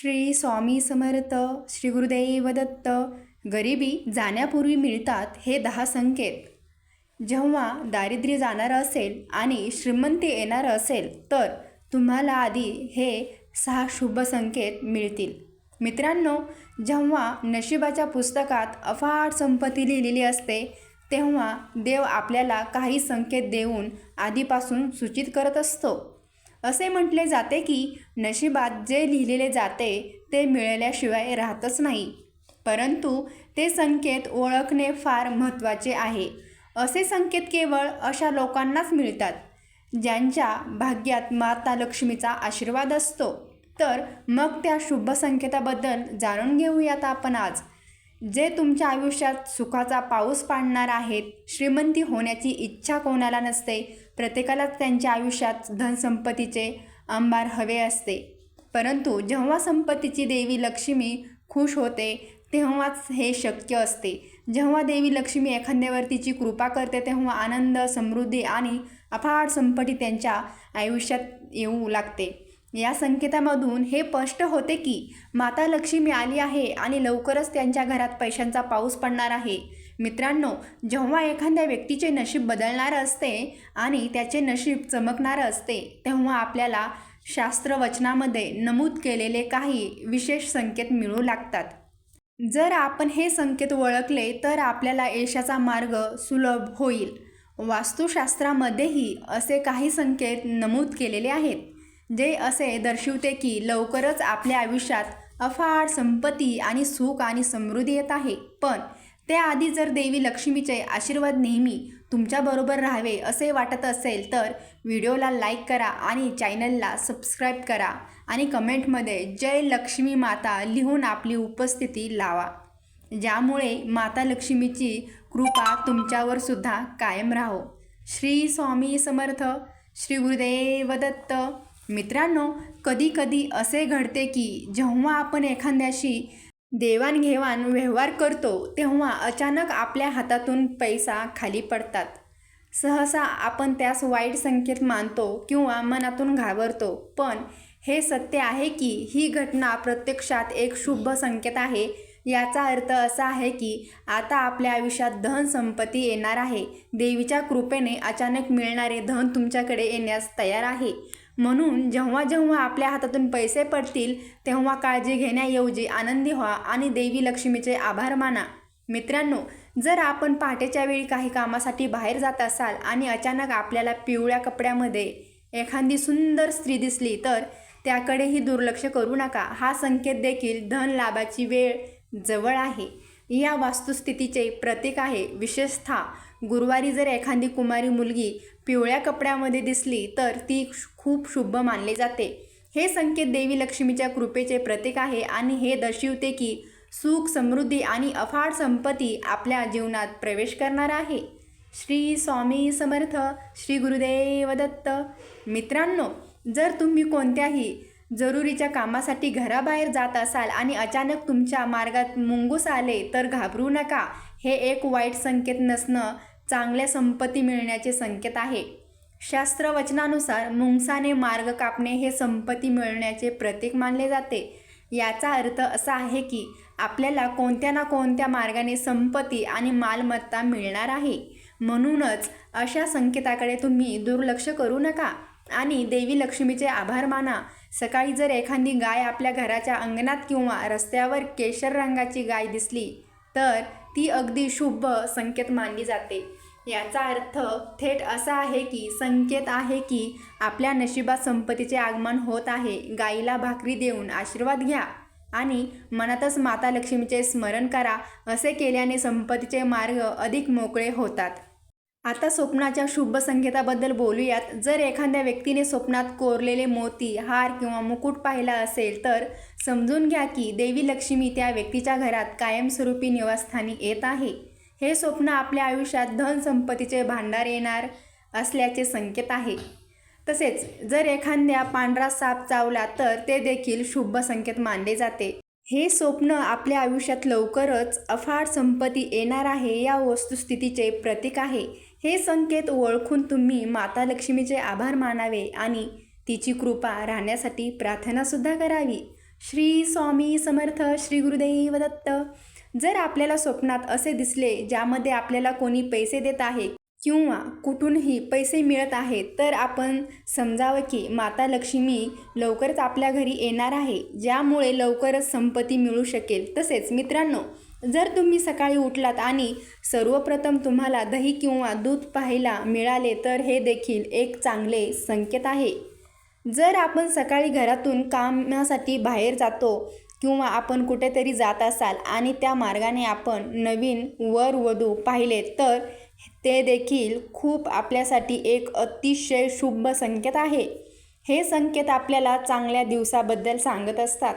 श्री स्वामी समर्थ श्री गुरुदेव दत्त गरिबी जाण्यापूर्वी मिळतात हे दहा संकेत. जेव्हा दारिद्र्य जाणारं असेल आणि श्रीमंती येणारं असेल तर तुम्हाला आधी हे सहा शुभ संकेत मिळतील. मित्रांनो जेव्हा नशिबाच्या पुस्तकात अफाट संपत्ती लिहिलेली असते तेव्हा देव आपल्याला काही संकेत देऊन आधीपासून सूचित करत असतो. असे म्हटले जाते की नशिबात जे लिहिलेले जाते ते मिळाल्याशिवाय राहतच नाही. परंतु ते संकेत ओळखणे फार महत्त्वाचे आहे. असे संकेत केवळ अशा लोकांनाच मिळतात ज्यांच्या भाग्यात माता लक्ष्मीचा आशीर्वाद असतो. तर मग त्या शुभ संकेताबद्दल जाणून घेऊयात आपण आज. जे तुमच्या आयुष्यात सुखाचा पाऊस पाडणार आहेत श्रीमंती होण्याची इच्छा कोणाला नसते प्रत्येकालाच त्यांच्या आयुष्यात धनसंपत्तीचे अंबार हवे असते. परंतु जेव्हा संपत्तीची देवी लक्ष्मी खुश होते तेव्हाच हे शक्य असते. जेव्हा देवी लक्ष्मी एखाद्यावरतीची कृपा करते तेव्हा आनंद समृद्धी आणि अफाट संपत्ती त्यांच्या आयुष्यात येऊ लागते. या संकेतामधून हे स्पष्ट होते की माता लक्ष्मी आली आहे आणि लवकरच त्यांच्या घरात पैशांचा पाऊस पडणार आहे. मित्रांनो जेव्हा एखाद्या व्यक्तीचे नशीब बदलणारं असते आणि त्याचे नशीब चमकणारं असते तेव्हा आपल्याला शास्त्रवचनामध्ये नमूद केलेले काही विशेष संकेत मिळू लागतात. जर आपण हे संकेत ओळखले तर आपल्याला यशाचा मार्ग सुलभ होईल. वास्तुशास्त्रामध्येही असे काही संकेत नमूद केलेले आहेत. जे असे दर्शवते की लवकरच आपल्या आयुष्यात अफाट संपत्ती आणि सुख आणि समृद्धी येत आहे. पण त्याआधी जर देवी लक्ष्मीचे आशीर्वाद नेहमी तुमच्याबरोबर राहावे असे वाटत असेल तर व्हिडिओला लाईक करा आणि चॅनलला सबस्क्राईब करा आणि कमेंटमध्ये जय लक्ष्मी माता लिहून आपली उपस्थिती लावा. ज्यामुळे माता लक्ष्मीची कृपा तुमच्यावर सुद्धा कायम राहो. श्री स्वामी समर्थ श्री गुरुदेव दत्त मित्रांनो कधी कधी असे घडते की जेव्हा आपण एखाद्याशी देवाणघेवाण व्यवहार करतो तेव्हा अचानक आपल्या हातातून पैसा खाली पडतात. सहसा आपण त्यास वाईट संकेत मानतो किंवा मनातून घाबरतो पण हे सत्य आहे की ही घटना प्रत्यक्षात एक शुभ संकेत आहे. याचा अर्थ असा आहे की आता आपल्या आयुष्यात धन संपत्ती येणार आहे. देवीच्या कृपेने अचानक मिळणारे धन तुमच्याकडे येण्यास तयार आहे. म्हणून जेव्हा जेव्हा आपल्या हातातून पैसे पडतील तेव्हा काळजी घेण्याऐवजी आनंदी व्हा आणि देवी लक्ष्मीचे आभार माना. मित्रांनो जर आपण पहाटेच्या वेळी काही कामासाठी बाहेर जात असाल आणि अचानक आपल्याला पिवळ्या कपड्यामध्ये एखादी सुंदर स्त्री दिसली तर त्याकडेही दुर्लक्ष करू नका. हा संकेत देखील धन लाभाची वेळ जवळ आहे. या वास्तुस्थितीचे प्रतीक आहे विशेषतः गुरुवारी जर एखादी कुमारी मुलगी पिवळ्या कपड्यामध्ये दिसली तर ती खूप शुभ मानले जाते. हे संकेत देवी लक्ष्मीच्या कृपेचे प्रतीक आहे आणि हे दर्शवते की सुख समृद्धी आणि अफाट संपत्ती आपल्या जीवनात प्रवेश करणार आहे. श्री स्वामी समर्थ श्री गुरुदेव दत्त. मित्रांनो जर तुम्ही कोणत्याही जरुरीच्या कामासाठी घराबाहेर जात असाल आणि अचानक तुमच्या मार्गात मुंगूस आले तर घाबरू नका. हे एक वाईट संकेत नसणं चांगल्या संपत्ती मिळण्याचे संकेत आहे. शास्त्रवचनानुसार मुंगसाने मार्ग कापणे हे संपत्ती मिळण्याचे प्रतीक मानले जाते. याचा अर्थ असा आहे की आपल्याला कोणत्या ना कोणत्या मार्गाने संपत्ती आणि मालमत्ता मिळणार आहे. म्हणूनच अशा संकेताकडे तुम्ही दुर्लक्ष करू नका आणि देवी लक्ष्मीचे आभार माना. सकाळी जर एखादी गाय आपल्या घराच्या अंगणात किंवा रस्त्यावर केशर रंगाची गाय दिसली तर ती अगदी शुभ संकेत मानली जाते. याचा अर्थ थेट असा आहे की संकेत आहे की आपल्या नशिबात संपत्तीचे आगमन होत आहे. गाईला भाकरी देऊन आशीर्वाद घ्या आणि मनातच माता लक्ष्मीचे स्मरण करा. असे केल्याने संपत्तीचे मार्ग अधिक मोकळे होतात. आता स्वप्नाच्या शुभ संकेताबद्दल बोलूयात. जर एखाद्या व्यक्तीने स्वप्नात कोरलेले मोती हार किंवा मुकुट पाहिला असेल तर समजून घ्या की देवी लक्ष्मी त्या व्यक्तीच्या घरात कायमस्वरूपी निवासस्थानी येत आहे. हे स्वप्न आपल्या आयुष्यात धन संपत्तीचे भांडार येणार असल्याचे संकेत आहे. तसेच जर एखाद्या पांढरा साप चावला तर ते देखील शुभ संकेत मानले जाते. हे स्वप्न आपल्या आयुष्यात लवकरच अफाट संपत्ती येणार आहे या वस्तुस्थितीचे प्रतीक आहे. हे संकेत ओळखून तुम्ही माता लक्ष्मीचे आभार मानावे आणि तिची कृपा राहण्यासाठी प्रार्थनासुद्धा करावी. श्री स्वामी समर्थ श्री गुरुदेव दत्त जर आपल्याला स्वप्नात असे दिसले ज्यामध्ये आपल्याला कोणी पैसे देत आहे किंवा कुठूनही पैसे मिळत आहेत तर आपण समजावं की माता लक्ष्मी लवकरच आपल्या घरी येणार आहे ज्यामुळे लवकरच संपत्ती मिळू शकेल. तसेच मित्रांनो जर तुम्ही सकाळी उठलात आणि सर्वप्रथम तुम्हाला दही किंवा दूध पाहायला मिळाले तर हे देखील एक चांगले संकेत आहे. जर आपण सकाळी घरातून कामासाठी बाहेर जातो किंवा आपण कुठेतरी जात असाल आणि त्या मार्गाने आपण नवीन वर वधू पाहिले तर ते देखील खूप आपल्यासाठी एक अतिशय शुभ संकेत आहे. हे संकेत आपल्याला चांगल्या दिवसाबद्दल सांगत असतात.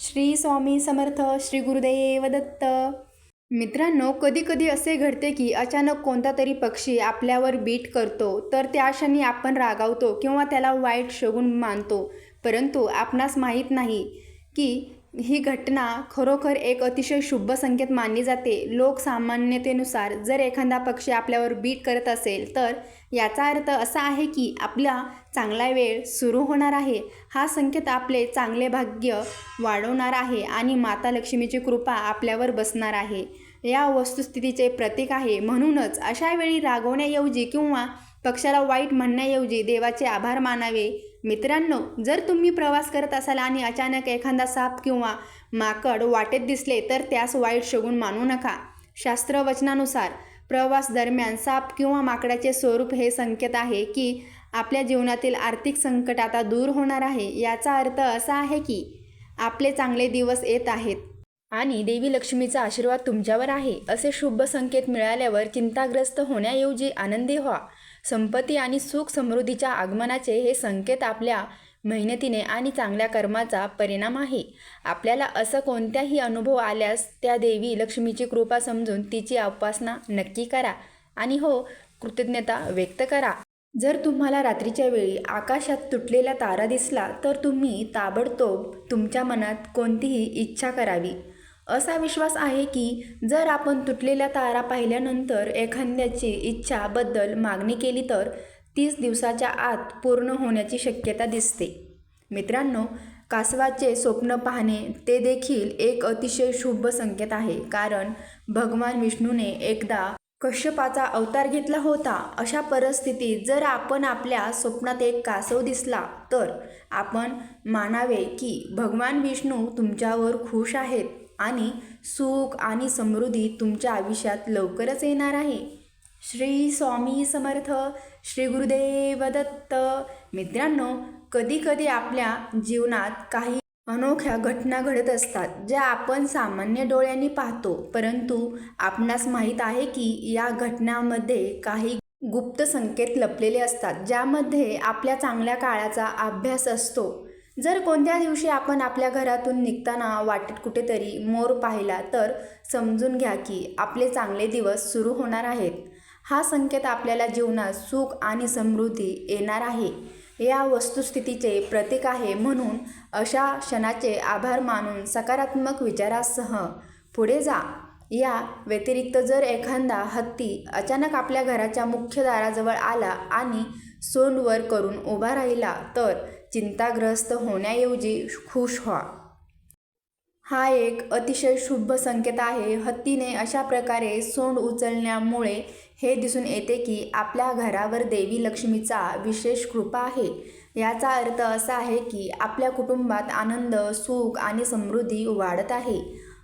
श्री स्वामी समर्थ श्री गुरुदेव दत्त. मित्रांनो कधी कधी असे घडते की अचानक कोणता तरी पक्षी आपल्यावर बीट करतो तर त्या क्षणी आपण रागावतो किंवा त्याला वाईट शगून मानतो. परंतु आपणास माहीत नाही की ही घटना खरोखर एक अतिशय शुभ संकेत मानली जाते. लोकसामान्यतेनुसार जर एखादा पक्षी आपल्यावर बीट करत असेल तर याचा अर्थ असा आहे की आपला चांगला वेळ सुरू होणार आहे. हा संकेत आपले चांगले भाग्य वाढवणार आहे आणि माता लक्ष्मीची कृपा आपल्यावर बसणार आहे. या वस्तुस्थितीचे प्रतीक आहे. म्हणूनच अशा वेळी रागवण्याऐवजी किंवा पक्षाला वाईट म्हणण्याऐवजी देवाचे आभार मानावे मित्रांनो जर तुम्ही प्रवास करत असाल आणि अचानक एखादा साप किंवा माकड वाटेत दिसले तर त्यास वाईट शगून मानू नका. शास्त्रवचनानुसार प्रवास दरम्यान साप किंवा माकडाचे स्वरूप हे संकेत आहे की आपल्या जीवनातील आर्थिक संकट आता दूर होणार आहे. याचा अर्थ असा आहे की आपले चांगले दिवस येत आहेत आणि देवी लक्ष्मीचा आशीर्वाद तुमच्यावर आहे. असे शुभ संकेत मिळाल्यावर चिंताग्रस्त होण्याऐवजी आनंदी व्हा. संपत्ती आणि सुख समृद्धीच्या आगमनाचे हे संकेत आपल्या मेहनतीने आणि चांगल्या कर्माचा परिणाम आहे. आपल्याला असं कोणत्याही अनुभव आल्यास त्या देवी लक्ष्मीची कृपा समजून तिची उपासना नक्की करा आणि हो कृतज्ञता व्यक्त करा. जर तुम्हाला रात्रीच्या वेळी आकाशात तुटलेला तारा दिसला तर तुम्ही ताबडतोब तुमच्या मनात कोणतीही इच्छा करावी. असा विश्वास आहे की जर आपण तुटलेल्या तारा पाहिल्यानंतर एखाद्याची इच्छाबद्दल मागणी केली तर तीस दिवसाच्या आत पूर्ण होण्याची शक्यता दिसते. मित्रांनो कासवाचे स्वप्न पाहणे ते देखील एक अतिशय शुभ संकेत आहे. कारण भगवान विष्णूने एकदा कश्यपाचा अवतार घेतला होता. अशा परिस्थितीत जर आपण आपल्या स्वप्नात एक कासव दिसला तर आपण मानावे की भगवान विष्णू तुमच्यावर खुश आहेत. आणि सुख आणि समृद्धी तुमच्या आयुष्यात लवकरच येणार आहे. श्री स्वामी समर्थ श्री गुरुदेव दत्त. मित्रांनो कधीकधी आपल्या जीवनात काही अनोख्या घटना घडत असतात ज्या आपण सामान्य डोळ्यांनी पाहतो. परंतु आपणास माहीत आहे की या घटनांमध्ये काही गुप्त संकेत लपलेले असतात ज्यामध्ये आपल्या चांगल्या काळाचा अभ्यास असतो. जर कोणत्या दिवशी आपण आपल्या घरातून निघताना वाटेत कुठेतरी मोर पाहिला तर समजून घ्या की आपले चांगले दिवस सुरू होणार आहेत. हा संकेत आपल्याला जीवनात सुख आणि समृद्धी येणार आहे. या वस्तुस्थितीचे प्रतीक आहे म्हणून अशा क्षणाचे आभार मानून सकारात्मक विचारासह पुढे जा. या व्यतिरिक्त जर एखादा हत्ती अचानक आपल्या घराच्या मुख्य दाराजवळ आला आणि सोंडवर करून उभा राहिला तर चिंताग्रस्त होण्याऐवजी खुश व्हा. हा एक अतिशय शुभ संकेत आहे. हत्तीने अशा प्रकारे सोंड उचलण्यामुळे हे दिसून येते की आपल्या घरावर देवी लक्ष्मीचा विशेष कृपा आहे. याचा अर्थ असा आहे की आपल्या कुटुंबात आनंद सुख आणि समृद्धी वाढत आहे.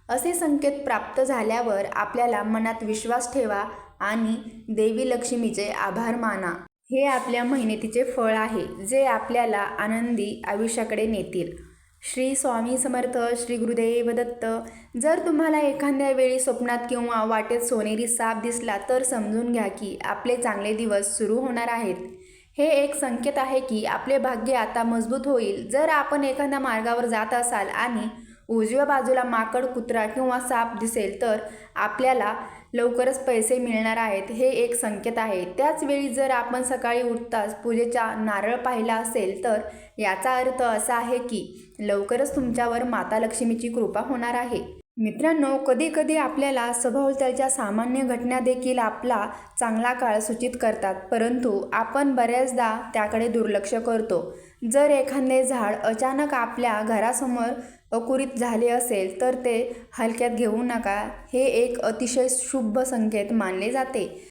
असे संकेत प्राप्त झाल्यावर आपल्याला मनात विश्वास ठेवा आणि देवी लक्ष्मीचे आभार माना. हे आपल्या मेहनतीचे फळ आहे जे आपल्याला आनंदी आयुष्याकडे नेतील. श्री स्वामी समर्थ श्री गुरुदेव दत्त जर तुम्हाला एखाद्या वेळी स्वप्नात किंवा वाटेत सोनेरी साप दिसला तर समजून घ्या की आपले चांगले दिवस सुरू होणार आहेत. हे एक संकेत आहे की आपले भाग्य आता मजबूत होईल. जर आपण एखाद्या मार्गावर जात असाल आणि उजव्या बाजूला माकड कुत्रा किंवा साप दिसेल तर आपल्याला लवकरच पैसे मिळणार आहेत हे एक संकेत आहे. त्याच वेळी जर आपण सकाळी उठताच पूजेचा नारळ पाहिला असेल तर याचा अर्थ असा आहे की लवकरच तुमच्यावर माता लक्ष्मीची कृपा होणार आहे. मित्रांनो कधी कधी आपल्याला सभोवतालच्या सामान्य घटना देखील आपला चांगला काळ सूचित करतात परंतु आपण बऱ्याचदा त्याकडे दुर्लक्ष करतो. जर एखादे झाड अचानक आपल्या घरासमोर अकुरित झाले असेल तर ते हलक्यात घेऊ नका हे एक अतिशय शुभ संकेत मानले जाते.